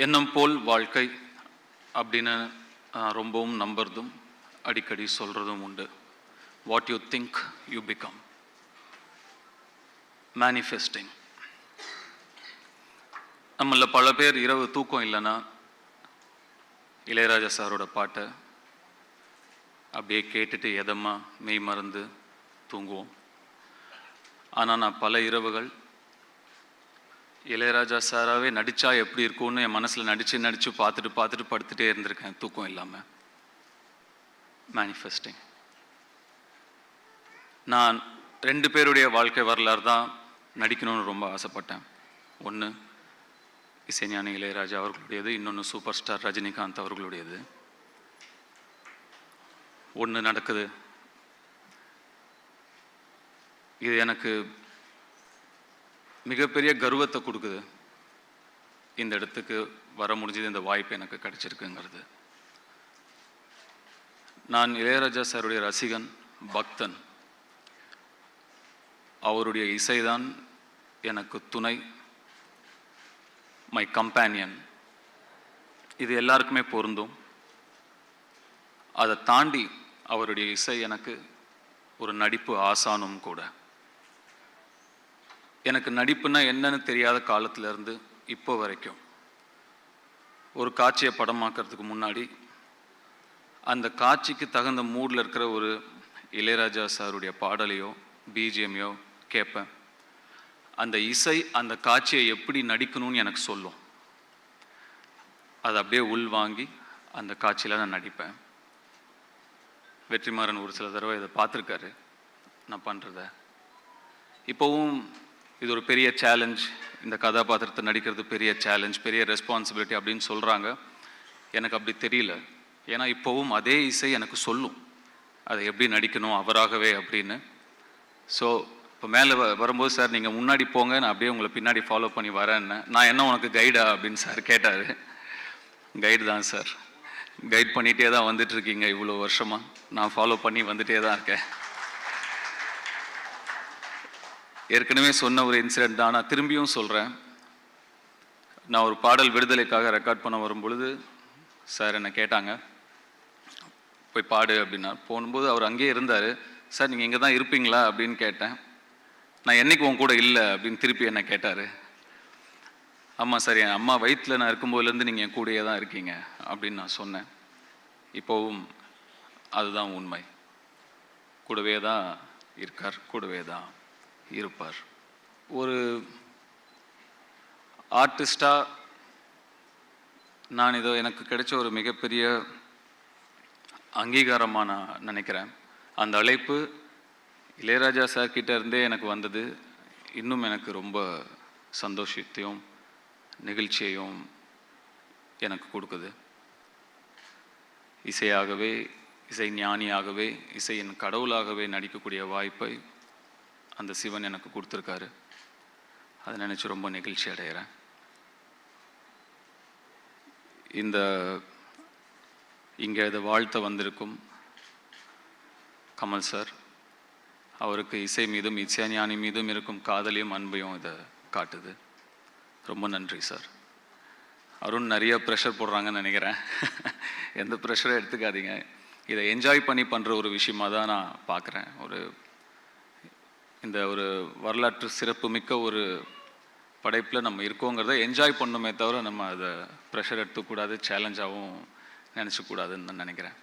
எண்ணம் போல் வாழ்க்கை அப்படின்னு ரொம்பவும் நம்புறதும் அடிக்கடி சொல்கிறதும் உண்டு. What you think you become manifesting நம்மள பல பேர் இரவு தூக்கம் இல்லைன்னா இளையராஜா சாரோட பாட்டை அப்படியே கேட்டுட்டு எதம்மா மெய் மறந்து தூங்குவோம். ஆனால் நான் பல இரவுகள் இளையராஜா சாராவே நடித்தா எப்படி இருக்கும்னு என் மனசில் நடித்து நடித்து பார்த்துட்டு பார்த்துட்டு படுத்துகிட்டே இருந்திருக்கேன். தூக்கம் இல்லாமல் மேனிஃபெஸ்டிங் நான் ரெண்டு பேருடைய வாழ்க்கை வரலாறு தான் நடிக்கணும்னு ரொம்ப ஆசைப்பட்டேன். ஒன்று இசைஞானி இளையராஜா அவர்களுடையது. இன்னொன்று சூப்பர் ஸ்டார் ரஜினிகாந்த் அவர்களுடையது. ஒன்று நடக்குது. இது எனக்கு மிகப்பெரிய கர்வத்தை கொடுக்குது. இந்த இடத்துக்கு வர முடிஞ்சது இந்த வாய்ப்பு எனக்கு கிடைச்சிருக்குங்கிறது. நான் இளையராஜா சாருடைய ரசிகன் பக்தன். அவருடைய இசைதான் எனக்கு துணை மை கம்பேனியன் இது எல்லாருக்குமே பொருந்தும். அதை தாண்டி அவருடைய இசை எனக்கு ஒரு நடிப்பு ஆசானும் கூட. எனக்கு நடிப்புனா என்னன்னு தெரியாத காலத்திலேருந்து இப்போ வரைக்கும் ஒரு காட்சியை படமாக்கிறதுக்கு முன்னாடி அந்த காட்சிக்கு தகுந்த மூடில் இருக்கிற ஒரு இளையராஜா சாருடைய பாடலையோ பிஜிஎம்யோ கேட்பேன். அந்த இசை அந்த காட்சியை எப்படி நடிக்கணும்னு எனக்கு சொல்லும். அதை அப்படியே உள் வாங்கி அந்த காட்சியில் நான் நடிப்பேன். வெற்றிமாறன் ஒரு சில தடவை இதை பார்த்துருக்காரு. நான் பண்ணுறத இப்போவும் இது ஒரு பெரிய சேலஞ்ச் இந்த கதாபாத்திரத்தை நடிக்கிறது பெரிய சேலஞ்ச் பெரிய ரெஸ்பான்சிபிலிட்டி அப்படின்னு சொல்கிறாங்க எனக்கு அப்படி தெரியல. ஏன்னா இப்போவும் அதே இசை எனக்கு சொல்லும். அதை எப்படி நடிக்கணும் அவராகவே அப்படின்னு. ஸோ இப்போ மேலே வரும்போது சார் நீங்கள் முன்னாடி போங்க. நான் அப்படியே உங்களை பின்னாடி ஃபாலோ பண்ணி வரேன்னு. நான் என்ன உனக்கு கைடா அப்படின்னு சார் கேட்டார். கைடு தான் சார். கைட் பண்ணிகிட்டே தான் வந்துட்டு இருக்கீங்க இவ்வளோ வருஷமாக நான் ஃபாலோ பண்ணி வந்துகிட்டே தான் இருக்கேன். ஏற்கனவே சொன்ன ஒரு இன்சிடென்ட் தான். நான் திரும்பியும் சொல்கிறேன் நான் ஒரு பாடல் விடுதலைக்காக ரெக்கார்ட் பண்ண வரும் பொழுது சார் என்னை கேட்டாங்க. போய் பாடு அப்படின்னா போகும்போது அவர் அங்கேயே இருந்தார். சார் நீங்கள் இங்கே தான் இருப்பீங்களா? அப்படின்னு கேட்டேன். நான் என்னைக்கு உன் கூட இல்லை? அப்படின்னு திருப்பி என்னை கேட்டார். ஆமாம் சார் என் அம்மா வயிற்றில் நான் இருக்கும்போதுலேருந்து நீங்கள் என் கூடயே தான் இருக்கீங்க அப்படின்னு நான் சொன்னேன். இப்போவும் அதுதான் உண்மை. கூடவே தான் இருக்கார் கூடவே தான் இருப்பார். ஒரு ஆர்டிஸ்டாக நான் இதோ எனக்கு கிடைச்ச ஒரு மிகப்பெரிய அங்கீகாரமாக நான் நினைக்கிறேன். அந்த அழைப்பு இளையராஜா சார்கிட்ட இருந்தே எனக்கு வந்தது. இன்னும் எனக்கு ரொம்ப சந்தோஷத்தையும் நெகிழ்ச்சியையும் எனக்கு கொடுக்குது. இசையாகவே இசை ஞானியாகவே இசையின் கடவுளாகவே நடிக்கக்கூடிய வாய்ப்பை அந்த சிவன் எனக்கு கொடுத்துருக்காரு. அதை நினச்சி ரொம்ப நெகிழ்ச்சி அடைகிறேன் இந்த இங்கே இதை வாழ்த்த வந்திருக்கும் கமல் சார் அவருக்கு இசை மீதும் இசைஞானி மீதும் இருக்கும் காதலையும் அன்பையும் இதை காட்டுது. ரொம்ப நன்றி சார். அருண் நிறைய ப்ரெஷர் போடுறாங்கன்னு நினைக்கிறேன். எந்த ப்ரெஷரும் எடுத்துக்காதீங்க. இதை என்ஜாய் பண்ணி பண்ணுற ஒரு விஷயமாக தான் நான் பார்க்குறேன். ஒரு இந்த ஒரு வரலாற்று சிறப்பு மிக்க ஒரு படைப்பில் நம்ம இருக்கோங்கிறத என்ஜாய் பண்ணுமே தவிர நம்ம அதை ப்ரெஷர் எடுத்துக்கூடாது சேலஞ்சாகவும் நினச்சிக்கூடாதுன்னு நான் நினைக்கிறேன்.